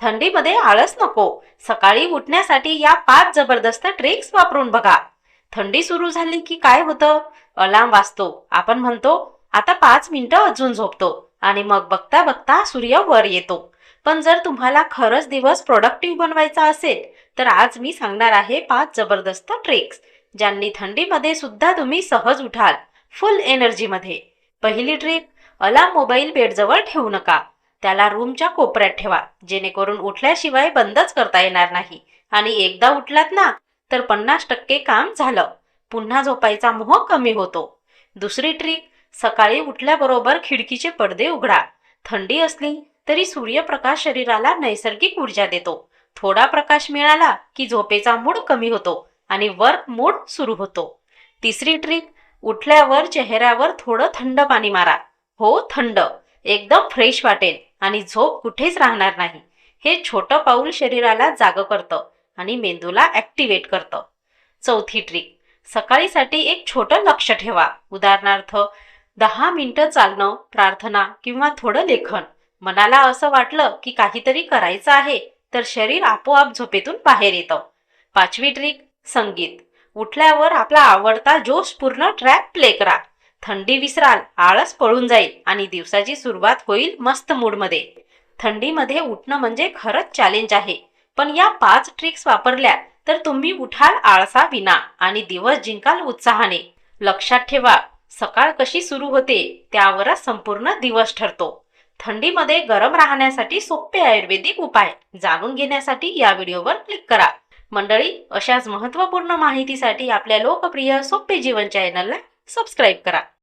थंडीमध्ये आळस नको. सकाळी उठण्यासाठी या पाच जबरदस्त ट्रिक्स वापरून बघा. थंडी सुरू झाली की काय होतं? अलार्म वाजतो. आपण म्हणतो आता पाच मिनिटं अजून झोपतो. आणि मग बघता बघता सूर्य वर येतो. पण जर तुम्हाला खरंच दिवस प्रोडक्टिव्ह बनवायचा असेल तर आज मी सांगणार आहे पाच जबरदस्त ट्रिक्स ज्यांनी थंडीमध्ये सुद्धा तुम्ही सहज उठाल फुल एनर्जीमध्ये पहिली ट्रिक अलार्म मोबाईल बेडजवळ ठेवू नका. त्याला रूमच्या कोपऱ्यात ठेवा. जेणेकरून उठल्याशिवाय बंदच करता येणार नाही. आणि एकदा उठलात ना तर पन्नास टक्के काम झालं. पुन्हा झोपायचा मोह कमी होतो. दुसरी ट्रिक सकाळी उठल्याबरोबर खिडकीचे पडदे उघडा. थंडी असली तरी सूर्यप्रकाश शरीराला नैसर्गिक ऊर्जा देतो. थोडा प्रकाश मिळाला की झोपेचा मूड कमी होतो आणि वर्क मूड सुरू होतो. तिसरी ट्रिक उठल्यावर चेहऱ्यावर थोडं थंड पाणी मारा. हो थंड. एकदम फ्रेश वाटेल आणि झोप कुठेच राहणार नाही. हे छोटं पाऊल शरीराला जागं करतं आणि मेंदूला ॲक्टिवेट करतं. चौथी ट्रिक सकाळीसाठी एक छोटं लक्ष ठेवा. उदाहरणार्थ दहा मिनटं चालणं प्रार्थना किंवा थोडं लेखन. मनाला असं वाटलं की काहीतरी करायचं आहे तर शरीर आपोआप झोपेतून बाहेर येतं. पाचवी ट्रिक संगीत. उठल्यावर आपला आवडता जोशपूर्ण ट्रॅक प्ले करा. थंडी विसराल आळस पळून जाईल आणि दिवसाची सुरुवात होईल मस्त मूडमध्ये. थंडीमध्ये उठणं म्हणजे खरंच चॅलेंज आहे. पण या पाच ट्रिक्स वापरल्या तर तुम्ही उठाल आळसा विना आणि दिवस जिंकाल उत्साहाने. लक्षात ठेवा सकाळ कशी सुरू होते त्यावरच संपूर्ण दिवस ठरतो. थंडीमध्ये गरम राहण्यासाठी सोपे आयुर्वेदिक उपाय जाणून घेण्यासाठी या व्हिडिओवर क्लिक करा. मंडळी अशाच महत्त्वपूर्ण माहितीसाठी आपल्या लोकप्रिय सोपे जीवन चॅनलला सबस्क्राईब करा.